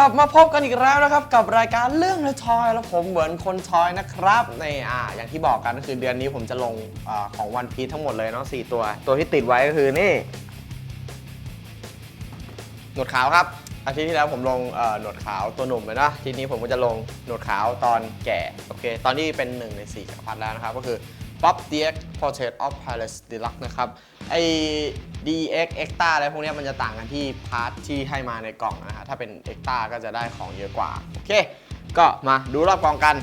ลับมาพบกันอีกแล้วนะครับ กับรายการเรื่องทอย แล้วผมเหมือนคนทอยนะครับในอ่าอย่างที่บอกกันก็คือเดือนนี้ผมจะลงอาของวันพี e ทั้งหมดเลยเนาะสตัว ตัวที่ติดไว้ก็คือนี่ หนวดขาวครับ อาทิตย์ที่แล้วผมลงเอ่อหนวดขาวตัวหนุ่มเลยนะทีนี้ผมก็จะลงหนวดขาวตอนแก่ โอเค ตอนนี้เป็นหนึ่งใน4จักรพรรดิแล้วนะครับ ก็คือ Bob DX Portrait of Paris Deluxe นะครับ ไอ้ DX Extra อะไรพวกนี้มันจะต่างกันที่พาร์ทที่ให้มาในกล่องนะฮะ ถ้าเป็น Extra ก็จะได้ของเยอะกว่า โอเค ก็มาดูรอบกล่องกัน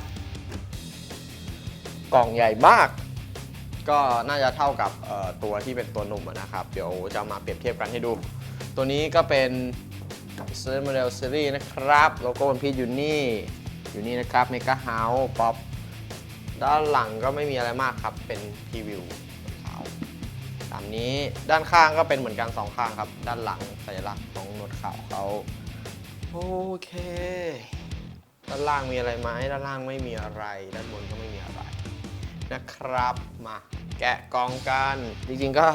กล่องใหญ่มาก ก็น่าจะเท่ากับตัวที่เป็นตัวหนุ่มนะครับ เดี๋ยวจะมาเปรียบเทียบกันให้ดู ตัวนี้ก็เป็นเซอร์โมเดลซีรีส์นะครับ โลโก้วันพีชอยู่นี่ อยู่นี่นะครับเมกาเฮาส์ป๊อปด้านหลังก็ไม่มีอะไรมากครับ เป็นพรีวิว ตามนี้ ด้านข้างก็เป็นเหมือนกันสองข้างครับ ด้านหลังสัญลักษณ์ของหนวดขาวเขาโอเค ด้านล่างมีอะไรไหมด้านล่างไม่มีอะไร ด้านบนก็ไม่มีอะไรนะครับ มาแกะกล่องกัน จริงๆก็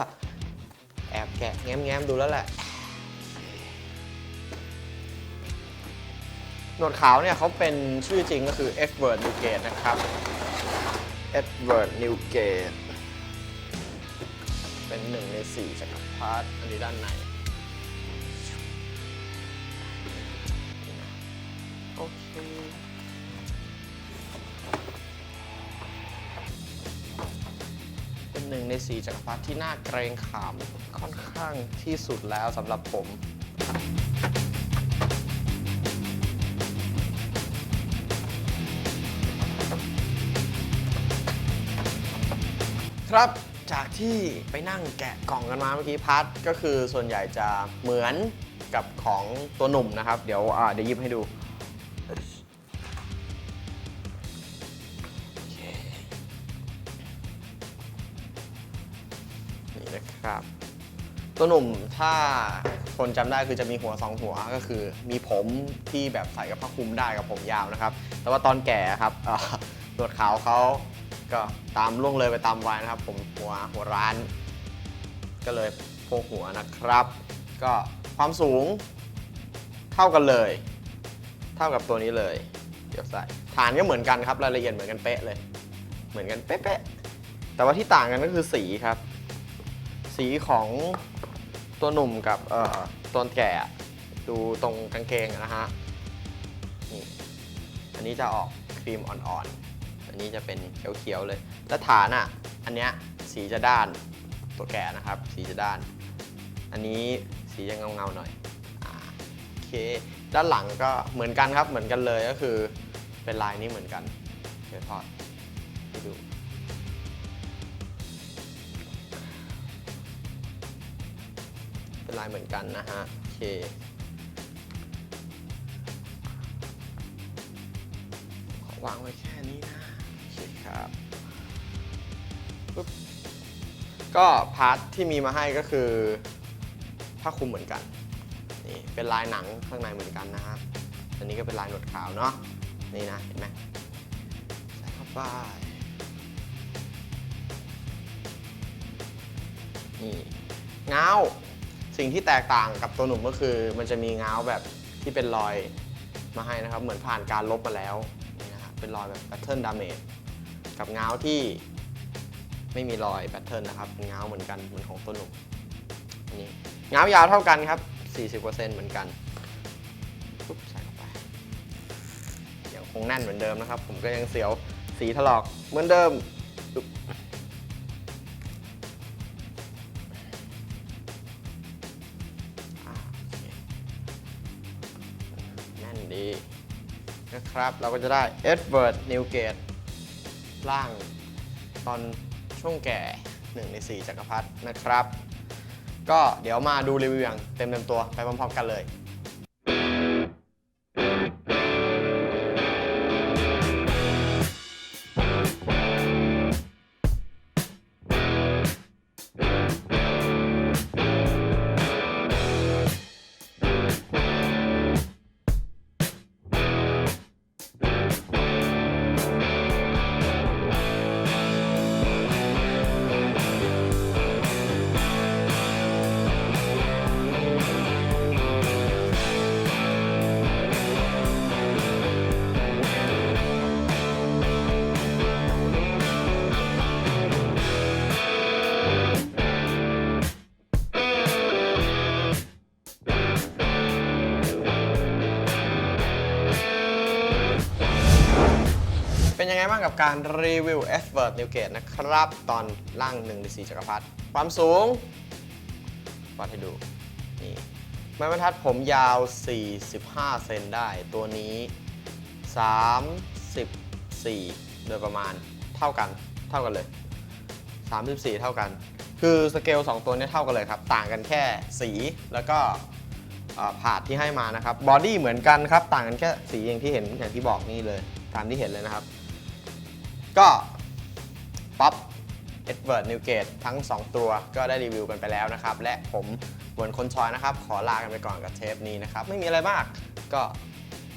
แอบแกะแง้มๆดูแล้วแหละหนวดขาวเนี่ยเขาเป็นชื่อจริงก็คือ Edward Newgate นะครับ Edward Newgate เกต ป็นหนึ่งในสี่จักรพรรดิอันนี้ด้านในโอเคเป็นหนึ่งในสี่จักรพรรดิที่น่าเกรงขามค่อนข้างที่สุดแล้วสำหรับผมครับ จากที่ไปนั่งแกะกล่องกันมาเมื่อกี้พาร์ทก็คือส่วนใหญ่จะเหมือนกับของตัวหนุ่มนะครับ เดี๋ยวอ่าเดี๋ยวยิบให้ดูนี่นะครับ ตัวหนุ่มถ้าคนจำได้คือจะมีหัวสองหัวก็คือ มีผมที่แบบใส่กับผ้าคลุมได้กับผมยาวนะครับ แต่ว่าตอนแก่ครับเออหนวดขาวเขา ก็ตามล่วงเลยไปตามวัยนะครับ ผมหัวหัวร้าน ก็เลยโพกหัวนะครับ ก็ความสูงเท่ากันเลย เท่ากับตัวนี้เลย เดี๋ยวใส่ฐานก็เหมือนกันครับรายละเอียดเหมือนกันเป๊ะเลย เหมือนกันเป๊ะๆแต่ว่าที่ต่างกันก็คือสีครับ สีของตัวหนุ่มกับเอ่อตัวแก่ดูตรงกางเกงนะฮะนี่อันนี้จะออกครีมอ่อนๆ อันนี้จะเป็นเขียวๆเลย แล้วฐานอะ อันเนี้ยสีจะด้านตัวแก่นะครับ สีจะด้าน อันนี้สีจะเงาๆหน่อยอโอเค ด้านหลังก็เหมือนกันครับ เหมือนกันเลยก็คือเป็นลายนี้เหมือนกันเดี๋ยวทอดให้ดูเป็นลายเหมือนกันนะฮะโอเควางไว้แค่นี้นะ ครับก็พาร์ทที่มีมาให้ก็คือผ้าคลุมเหมือนกันนี่เป็นลายหนังข้างในเหมือนกันนะฮะอันนี้ก็เป็นลายหนวดขาวเนาะนี่นะเห็นไหมใส่เข้าไปนี่เงาสิ่งที่แตกต่างกับตัวหนุ่มก็คือ มันจะมีเงาแบบที่เป็นรอยมาให้นะครับ เหมือนผ่านการลบมาแล้วนี่นะฮะเป็นรอยแบบ pattern damage กับเงาที่ไม่มีรอย pattern นนะครับเป็นเงาเหมือนกันเหมือนของตัวหนุ่มอันนี้เงายาวเท่ากันครับ 40%เหมือนกันปุ๊บใส่เข้าไปยังคงแน่นเหมือนเดิมนะครับ ผมก็ยังเสียวสีถลอกเหมือนเดิมปุ๊บแน่นดีนะครับ เราก็จะได้ Edward Newgate ร่างตอนช่วงแก่1ใน4จักรพรรดินะครับ ก็เดี๋ยวมาดูรีวิวอย่างเต็มเต็มตัวไปพร้อมๆกันเลย เป็นยังไงบ้างกับการรีวิว f v e r t Newgate นะครับ ตอนล่าง1ใน4จักรพรรดิความสูงวัดให้ดู นี่ไม้บรรทัดผมยาว 45 เซนได้ ตัวนี้ 34 โดยประมาณเท่ากัน เท่ากันเลย 34 เท่ากัน คือสเกล 2 ตัวนี้เท่ากันเลยครับ ต่างกันแค่สีแล้วก็ผาดที่ให้มานะครับ บอดี้เหมือนกันครับ ต่างกันแค่สีอย่างที่เห็นอย่างที่บอกนี่เลย ตามที่เห็นเลยนะครับ ก็ป๊อปเอ็ดเวิร์ดนิวเกตทั้ง 2 ตัวก็ได้รีวิวกันไปแล้วนะครับ และผมบวนคนชอยนะครับ ขอลากันไปก่อนกับเทปนี้นะครับ ไม่มีอะไรมากก็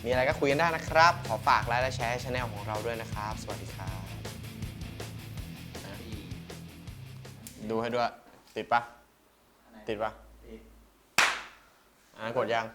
มีอะไรก็คุยกันได้นะครับ ขอฝากไลค์และแชร์ให้ช anel ของเราด้วยนะครับ สวัสดีครับดูให้ด้วย ติดปะติดปะอะกดยัง